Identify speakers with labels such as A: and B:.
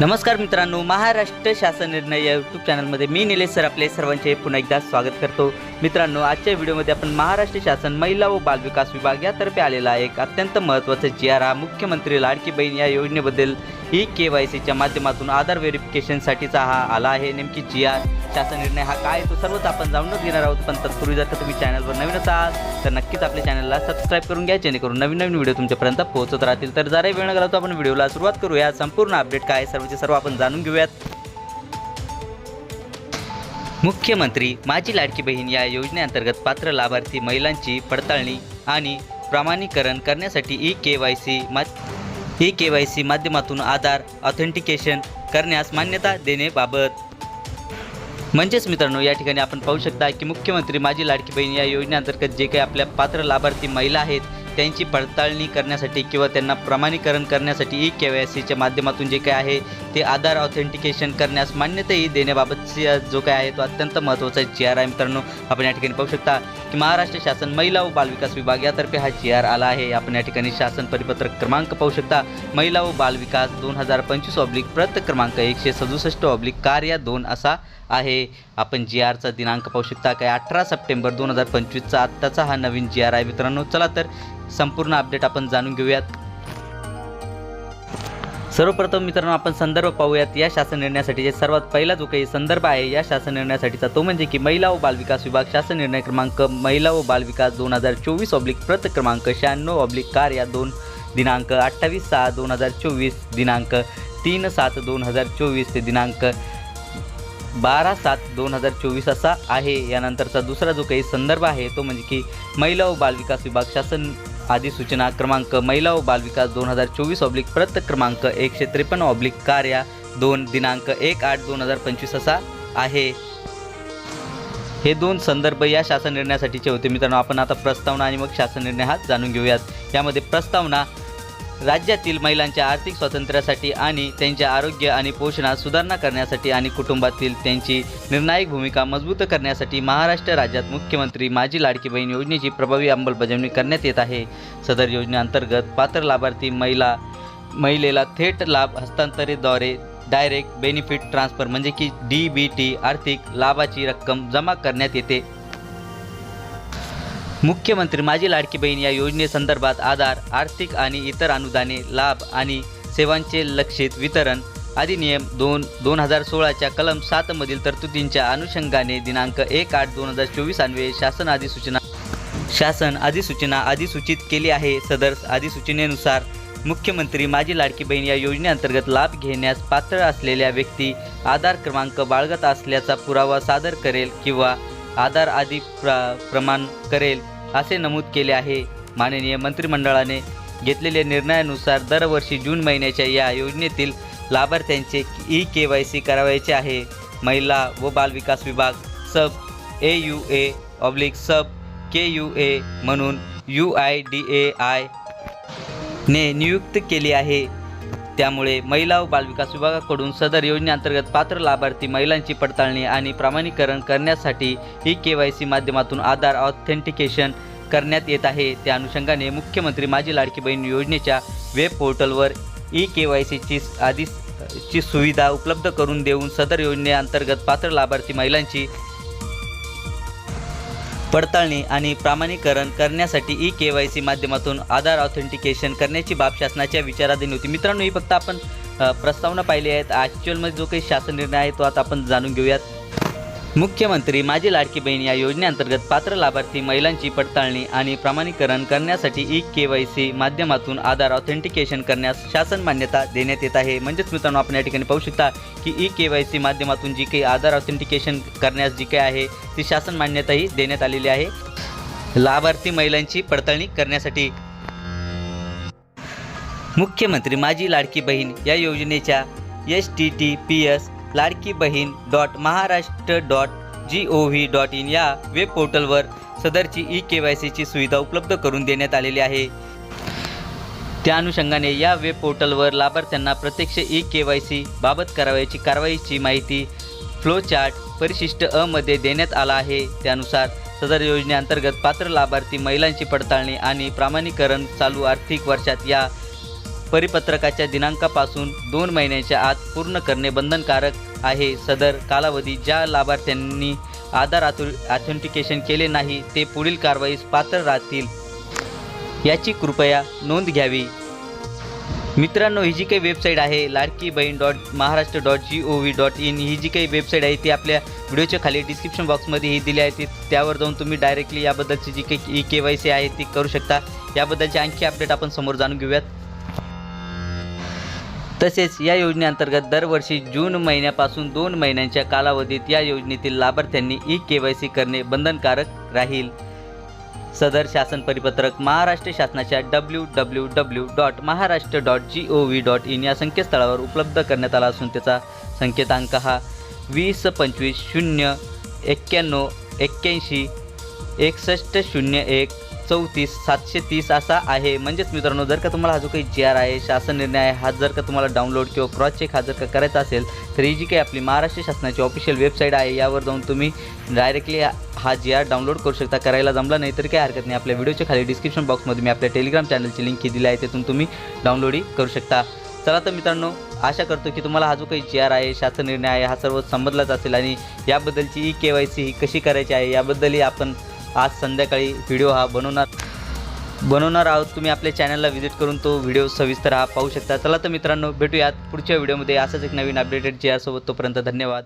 A: नमस्कार मित्रांनो महाराष्ट्र शासन निर्णय या यूट्यूब चॅनलमध्ये मी निलेश सर आपले सर्वांचे पुन्हा एकदा स्वागत करतो. मित्रांनो आजच्या व्हिडिओमध्ये आपण महाराष्ट्र शासन महिला व बालविकास विभाग यातर्फे आलेला एक अत्यंत महत्त्वाचा जी आर हा मुख्यमंत्री लाडकी बहीण या योजनेबद्दल ई के वाय सीच्या माध्यमातून आधार व्हेरिफिकेशनसाठीचा हा आला आहे. नेमकी जी आर शासन निर्णय हा काय तो सर्वच आपण जाणूनच घेणार आहोत. पण तत्पूर्वी जर का तुम्ही चॅनलवर नवीन आहात तर नक्कीच आपल्या चॅनलला सबस्क्राईब करून घ्या जेणेकरून नवीन नवीन व्हिडिओ तुमच्यापर्यंत पोहोचत राहतील. तर जरा वेळ न तो आपण व्हिडिओला सुरुवात करूया. संपूर्ण अपडेट काय आहे सर्वचे सर्व आपण जाणून घेऊयात. मुख्यमंत्री माझी लाडकी बहीण या योजनेअंतर्गत पात्र लाभार्थी महिलांची पडताळणी आणि प्रमाणीकरण करण्यासाठी ई के वाय सी मा ई के वाय सी माध्यमातून आधार ऑथेंटिकेशन करण्यास मान्यता देण्याबाबत म्हणजेच मित्रांनो या ठिकाणी आपण पाहू शकता की मुख्यमंत्री माझी लाडकी बहीण या योजनेअंतर्गत जे काही आपल्या पात्र लाभार्थी महिला आहेत त्यांची पडताळणी करण्यासाठी किंवा त्यांना प्रमाणीकरण करण्यासाठी ई के वाय सीच्या माध्यमातून जे काय आहे ते आधार ऑथेंटिकेशन करण्यास मान्यताही देण्याबाबतचा जो काय आहे तो अत्यंत महत्त्वाचा जी आर आहे मित्रांनो आपण या ठिकाणी पाहू शकता. की महाराष्ट्र शासन महिला व बालविकास विभाग यातर्फे हा जी आर आला आहे. आपण या ठिकाणी शासन परिपत्रक क्रमांक पाहू शकता. महिला व बालविकास दोन हजार पंचवीस ऑब्लिक प्रत क्रमांक एकशे सदुसष्ट ऑब्लिक कार्य दोन असा आहे. आपण जी आरचा दिनांक पाहू शकता. काय अठरा सप्टेंबर दोन हजार पंचवीसचा आत्ताचा हा नवीन जी आर आहे. मित्रांनो चला तर संपूर्ण अपडेट आपण जाणून घेऊयात. सर्वप्रथम मित्रांनो आपण संदर्भ पाहूयात या शासन निर्णयासाठी. सर्वात पहिला जो काही संदर्भ आहे या शासन निर्णयासाठीचा तो म्हणजे की महिला व बालविकास विभाग शासन निर्णय क्रमांक महिला व बालविकास दोन हजार चोवीस ऑब्लिक प्रत क्रमांक शहाण्णव ऑब्लिक कार या दोन दिनांक अठ्ठावीस सहा दोन हजार चोवीस दिनांक तीन सात दोन हजार चोवीस ते दिनांक बारा सात दोन हजार चोवीस असा आहे. यानंतरचा दुसरा जो काही संदर्भ आहे तो म्हणजे की महिला व बालविकास विभाग शासन अधिसूचना क्रमांक महिला व बालविकास दोन हजार चोवीस ऑब्लिक प्रत क्रमांक एकशे त्रेपन्न ऑब्लिक कार्या दोन दिनांक एक आठ दोन हजार पंचवीस असा आहे. हे दोन संदर्भ या शासन निर्णयासाठीचे होते. मित्रांनो आपण आता प्रस्तावना आणि मग शासन निर्णय हा जाणून घेऊयात. यामध्ये प्रस्तावना राज्यातील महिलांच्या आर्थिक स्वातंत्र्यासाठी आणि त्यांच्या आरोग्य आणि पोषणात सुधारणा करण्यासाठी आणि कुटुंबातील त्यांची निर्णायक भूमिका मजबूत करण्यासाठी महाराष्ट्र राज्यात मुख्यमंत्री माझी लाडकी बहीण योजनेची प्रभावी अंमलबजावणी करण्यात येत आहे. सदर योजनेअंतर्गत पात्र लाभार्थी महिला महिलेला थेट लाभ हस्तांतरितद्वारे डायरेक्ट बेनिफिट ट्रान्सफर म्हणजे की डी बी टी आर्थिक लाभाची रक्कम जमा करण्यात येते. मुख्यमंत्री माझी लाडकी बहीण या योजनेसंदर्भात आधार आर्थिक आणि इतर अनुदाने लाभ आणि सेवांचे लक्षित वितरण अधिनियम दोन दोन हजार सोळाच्या कलम सातमधील तरतुदींच्या अनुषंगाने दिनांक एक आठ दोन हजार चोवीस अन्वये शासन अधिसूचना शासन अधिसूचना अधिसूचित केली आहे. सदर अधिसूचनेनुसार मुख्यमंत्री माझी लाडकी बहीण या योजनेअंतर्गत लाभ घेण्यास पात्र असलेल्या व्यक्ती आधार क्रमांक बाळगत असल्याचा पुरावा सादर करेल किंवा आधार आदी प्र प्रमाण करेल असे नमूद केले आहे. माननीय मंत्रिमंडळाने घेतलेल्या निर्णयानुसार दरवर्षी जून महिन्याच्या या योजनेतील लाभार्थ्यांचे ई के वाय सी करावायचे आहे. महिला व बालविकास विभाग sub A U A oblique sub K U A म्हणून U I D A I ने नियुक्त केली आहे. त्यामुळे महिला व बालविकास विभागाकडून सदर योजनेअंतर्गत पात्र लाभार्थी महिलांची पडताळणी आणि प्रमाणीकरण करण्यासाठी ई के वाय सी माध्यमातून आधार ऑथेंटिकेशन करण्यात येत आहे. त्या अनुषंगाने मुख्यमंत्री माझी लाडकी बहीण योजनेच्या वेब पोर्टलवर ई के वाय सीची आधी ची सुविधा उपलब्ध करून देऊन सदर योजनेअंतर्गत पात्र लाभार्थी महिलांची पडताळणी आणि प्रमाणीकरण करण्यासाठी ई के वाय सी माध्यमातून आधार ऑथेंटिकेशन करण्याची बाब शासनाच्या विचाराधीन होती. मित्रांनो ही फक्त आपण प्रस्तावना पाहिली आहेत. ॲक्च्युअलमध्ये जो काही शासन निर्णय आहे तो आता आपण जाणून घेऊयात. मुख्यमंत्री माझी लाडकी बहीण या योजनेअंतर्गत पात्र लाभार्थी महिलांची पडताळणी आणि प्रमाणीकरण करण्यासाठी ई के वाय सी माध्यमातून आधार ऑथेंटिकेशन करण्यास शासन मान्यता देण्यात येत आहे. म्हणजेच मित्रांनो आपण या ठिकाणी पाहू शकता की ई के वाय सी माध्यमातून जी काही आधार ऑथेंटिकेशन करण्यास जी काही आहे ती शासन मान्यताही देण्यात आलेली आहे. लाभार्थी महिलांची पडताळणी करण्यासाठी मुख्यमंत्री माझी लाडकी बहीण या योजनेच्या S T T P S Ladki Bahin dot Maharashtra dot G O V dot in या वेब पोर्टलवर सदरची ई के वाय सीची सुविधा उपलब्ध करून देण्यात आलेली आहे. त्या अनुषंगाने या वेब पोर्टलवर लाभार्थ्यांना प्रत्यक्ष ई के वाय सी बाबत करावयाची कारवाईची माहिती फ्लो चार्ट परिशिष्ट अ मध्ये देण्यात आला आहे. त्यानुसार सदर योजनेअंतर्गत पात्र लाभार्थी महिलांची पडताळणी आणि प्रमाणीकरण चालू आर्थिक वर्षात या परिपत्रकाच्या दिनांकापासून दोन महिन्याच्या आत पूर्ण करणे बंधनकारक आहे. सदर कालावधी ज्या लाभार्थ्यांनी आधार ऑथेंटिकेशन केले नाही ते पुढील कारवाईस पात्र राहतील. याची कृपया नोंद घ्यावी. मित्रांनो ही जी काही वेबसाईट आहे Ladki Bahin dot Maharashtra dot G O V dot in ही जी काही वेबसाईट आहे ती आपल्या व्हिडिओच्या खाली डिस्क्रिप्शन बॉक्समध्ये ही दिली आहे. ती त्यावर जाऊन तुम्ही डायरेक्टली याबद्दलची जी काही ई के वाय सी आहे ती करू शकता. याबद्दलची आणखी अपडेट आपण समोर जाणून घेऊयात. तसेच या योजनेअंतर्गत दरवर्षी जून महिन्यापासून दोन महिन्यांच्या कालावधीत या योजनेतील लाभार्थ्यांनी ई के वाय सी करणे बंधनकारक राहील. सदर शासन परिपत्रक महाराष्ट्र शासनाच्या W W W dot Maharashtra dot G O V dot in या संकेतस्थळावर उपलब्ध करण्यात आला असून त्याचा संकेतांक हा वीस पंचवीस शून्य एक्क्याण्णव एक्क्याऐंशी एकसष्ट शून्य एक चौतीस सातशे तीस असा आहे. म्हणजेच मित्रांनो जर का तुम्हाला हा जो काही जी आर आहे शासन निर्णय आहे हा जर का तुम्हाला डाउनलोड किंवा क्रॉस चेक हा जर का करायचा असेल तर ही जी काही आपली महाराष्ट्र शासनाची ऑफिशियल वेबसाईट आहे यावर जाऊन तुम्ही डायरेक्टली हा जी आर डाउनलोड करू शकता. करायला जमला नाही तर काही हरकत नाही. आपल्या व्हिडिओच्या खाली डिस्क्रिप्शन बॉक्समध्ये मी आपल्या टेलिग्राम चॅनलची लिंक दिली आहे तिथून तुम्ही डाउनलोडही करू शकता. चला तर मित्रांनो आशा करतो की तुम्हाला हा जो काही जी आर आहे शासन निर्णय आहे हा सर्व समजलाच असेल आणि याबद्दलची ई के वाय सी ही कशी करायची आहे याबद्दलही आपण आज संध्याकाळी व्हिडिओ हा बनवणार बनवणार आहोत. तुम्ही आपल्या चॅनलला व्हिजिट करून तो व्हिडिओ सविस्तर हा पाहू शकता. चला तर मित्रांनो भेटूयात पुढच्या व्हिडिओमध्ये असंच एक नवीन अपडेटेड जे आर सोबत तोपर्यंत धन्यवाद.